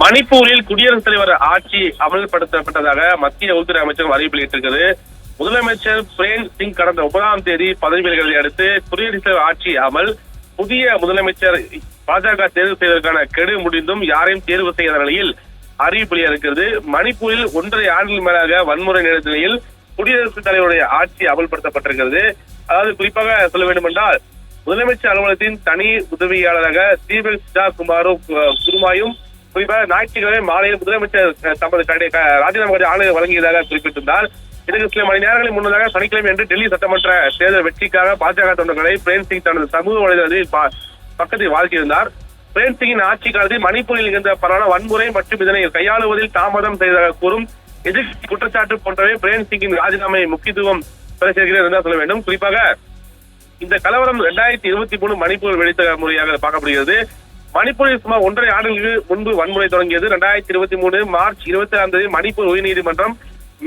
மணிப்பூரில் குடியரசுத் தலைவர் ஆட்சி அமல்படுத்தப்பட்டதாக மத்திய உள்துறை அமைச்சர் அறிவிப்பு வெளியிட்டிருக்கிறது முதலமைச்சர் பிரேம் சிங் கடந்த ஒன்பதாம் தேதி பதவி விலகலை அடுத்து குடியரசுத் தலைவர் ஆட்சி அமல் புதிய முதலமைச்சர் பாஜக தேர்வு செய்வதற்கான கெடு முடிந்தும் யாரையும் தேர்வு செய்யாத நிலையில் அறிவிப்பு இருக்கிறது மணிப்பூரில் ஒன்றரை ஆண்டுகள் மேலாக வன்முறை நிகழ்ந்த நிலையில் குடியரசுத் தலைவருடைய ஆட்சி அமல்படுத்தப்பட்டிருக்கிறது. அதாவது குறிப்பாக சொல்ல வேண்டுமென்றால் முதலமைச்சர் அலுவலகத்தின் தனி உதவியாளராக தீபக் சிதா குமாரும் குருமாயும் குறிப்பாக ஞாயிற்றுக்கிழமை மாலையில் முதலமைச்சர் தமது ராஜினாமா கடிதம் வழங்கியதாக குறிப்பிட்டிருந்தார். இதற்கு சில மணி நேரங்களில் முன்னதாக சனிக்கிழமை அன்று டெல்லி சட்டமன்ற தேர்தல் வெற்றிக்காக பாஜக தொண்டர்களை பிரேம் சிங் தனது சமூக வலைதளத்தில் பக்கத்தில் வாழ்த்தியிருந்தார். பிரேம் சிங்கின் ஆட்சி காலத்தில் மணிப்பூரில் இருந்த பரவான வன்முறை மற்றும் இதனை கையாளுவதில் தாமதம் செய்ததாக கூறும் எதிர்ப்பு குற்றச்சாட்டு போன்றவை பிரேம் சிங்கின் ராஜினாமை முக்கியத்துவம் பெற சேர்க்கிறது சொல்ல வேண்டும். குறிப்பாக இந்த கலவரம் இரண்டாயிரத்தி இருபத்தி மூணு மணிப்பூர் வெடித்த முறையாக பார்க்கப்படுகிறது. மணிப்பூரில் சுமார் ஒன்றரை ஆண்டுகளுக்கு முன்பு வன்முறை தொடங்கியது. இரண்டாயிரத்தி இருபத்தி மூணு மார்ச் இருபத்தி ஆறாம் தேதி மணிப்பூர் உயர்நீதிமன்றம்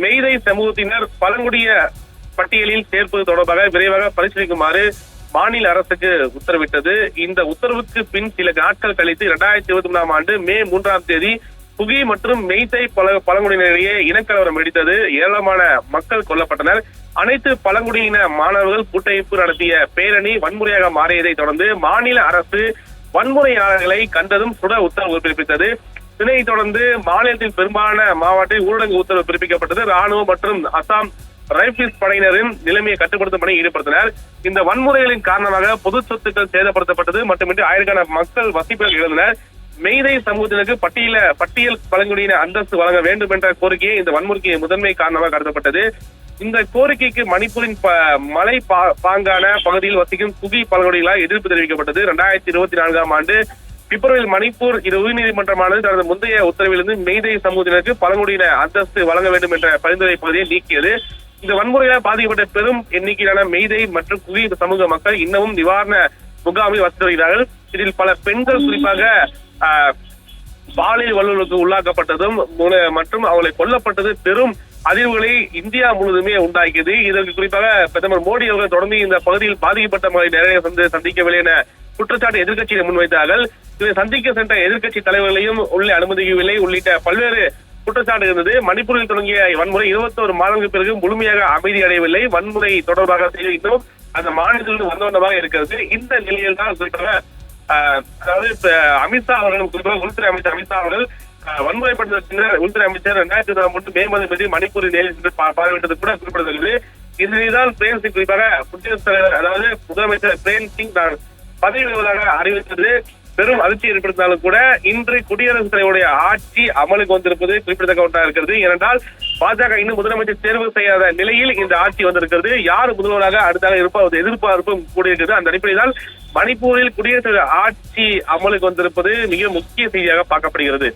மெய்தை சமூகத்தினர் பழங்குடிய பட்டியலில் சேர்ப்பது தொடர்பாக விரைவாக பரிசீலிக்குமாறு மாநில அரசுக்கு உத்தரவிட்டது. இந்த உத்தரவுக்கு பின் சில நாட்கள் கழித்து இரண்டாயிரத்தி இருபத்தி மூணாம் ஆண்டு மே மூன்றாம் தேதி புகி மற்றும் மெய்தை பழ பழங்குடியினரிடையே இனக்கலவரம் வெடித்தது. ஏராளமான மக்கள் கொல்லப்பட்டனர். அனைத்து பழங்குடியின மாணவர்கள் கூட்டமைப்பு நடத்திய பேரணி வன்முறையாக மாறியதை தொடர்ந்து மாநில அரசு வன்முறையாளர்களை கண்டதும் சுட உத்தரவு பிறப்பித்தது. இதனைத் தொடர்ந்து மாநிலத்தின் பெரும்பாலான மாவட்டத்தில் ஊரடங்கு உத்தரவு பிறப்பிக்கப்பட்டது. ராணுவம் மற்றும் அசாம் ரைபிள்ஸ் படையினரின் நிலைமையை கட்டுப்படுத்தும் பணியில் ஈடுபடுத்தினர். இந்த வன்முறைகளின் காரணமாக பொது சொத்துக்கள் சேதப்படுத்தப்பட்டது. மட்டுமின்றி ஆயிரக்கான மக்கள் வசிப்புகள் இழந்தனர். மெய்தை சமூகத்தினருக்கு பட்டியல பட்டியல் பழங்குடியின அந்தஸ்து வழங்க வேண்டும் என்ற கோரிக்கையை இந்த வன்முறைக்கு முதன்மை காரணமாக கருதப்பட்டது. இந்த கோரிக்கைக்கு மணிப்பூரின் ப- மலை பா- பாங்கான பகுதியில் வசிக்கும் குகி பழங்குடிகளால் எதிர்ப்பு தெரிவிக்கப்பட்டது. இரண்டாயிரத்தி இருபத்தி நான்காம் ஆண்டு பிப்ரவரியில் மணிப்பூர் இது உயர்நீதிமன்றமானது தனது முந்தைய உத்தரவிலிருந்து மெய்தை சமூகத்தினருக்கு பழங்குடியின அந்தஸ்து வழங்க வேண்டும் என்ற பரிந்துரை பகுதியை நீக்கியது. இந்த வன்முறையால் பாதிக்கப்பட்ட பெரும் எண்ணிக்கையிலான மெய்தை மற்றும் குகி சமூக மக்கள் இன்னமும் நிவாரண முகாமில் வசித்து வருகிறார்கள். இதில் பல பெண்கள் குறிப்பாக ஆஹ், பாலியல் வல்லுறவுக்கு உள்ளாக்கப்பட்டதும் மற்றும் அவளை கொல்லப்பட்டது பெரும் அதிர்வுகளை இந்தியா முழுதுமே உண்டாக்கியது. இதற்கு குறிப்பாக பிரதமர் மோடி அவர்கள் தொடர்ந்து இந்த பகுதியில் பாதிக்கப்பட்ட மாதிரி நிறைய சந்து சந்திக்கவில்லை என குற்றச்சாட்டு எதிர்க்கட்சியை முன்வைத்தார்கள். இதை சந்திக்க சென்ற எதிர்க்கட்சி தலைவர்களையும் உள்ளே அனுமதிக்கவில்லை. உள்ளிட்ட பல்வேறு குற்றச்சாட்டு இருந்தது. மணிப்பூரில் தொடங்கிய வன்முறை இருபத்தோரு மாதங்களுக்கு பிறகு முழுமையாக அமைதி அடையவில்லை. வன்முறை தொடர்பாக செய்தி இன்னும் அந்த மாநிலத்திலிருந்து வந்தவண்ணமாக இருக்கிறது. இந்த நிலையில் தான் குறிப்பாக ஆஹ் அதாவது அமித்ஷா அவர்கள் குறிப்பாக உள்துறை அமைச்சர் அமித்ஷா அவர்கள் வன்முறைப்படுத்த உள்துறை அமைச்சர் ரெண்டாயிரத்தி இருபதாம் ஆண்டு மே மாதம் தேதி மணிப்பூரில் நேரில் பார்வையிட்டது கூட குறிப்பிடத்தக்கது. இதனால் பிரேம் சிங் குறிப்பாக குடியரசுத் தலைவர் அதாவது முதலமைச்சர் பிரேம் சிங் தான் பதவி விடுவதாக அறிவித்தது. பெரும் அதிர்ச்சி ஏற்படுத்தினாலும் கூட இன்று குடியரசுத் தலைவருடைய ஆட்சி அமலுக்கு வந்திருப்பது குறிப்பிடத்தக்க ஒன்றாக இருக்கிறது. ஏனென்றால் பாஜக இன்னும் முதலமைச்சர் தேர்வு செய்யாத நிலையில் இந்த ஆட்சி வந்திருக்கிறது. யார் முதல்வராக அடுத்தாக இருப்பது எதிர்பார்ப்பும் கூடியிருக்கிறது. அந்த அடிப்படையில் மணிப்பூரில் குடியரசு ஆட்சி அமலுக்கு வந்திருப்பது மிக முக்கிய செய்தியாக பார்க்கப்படுகிறது.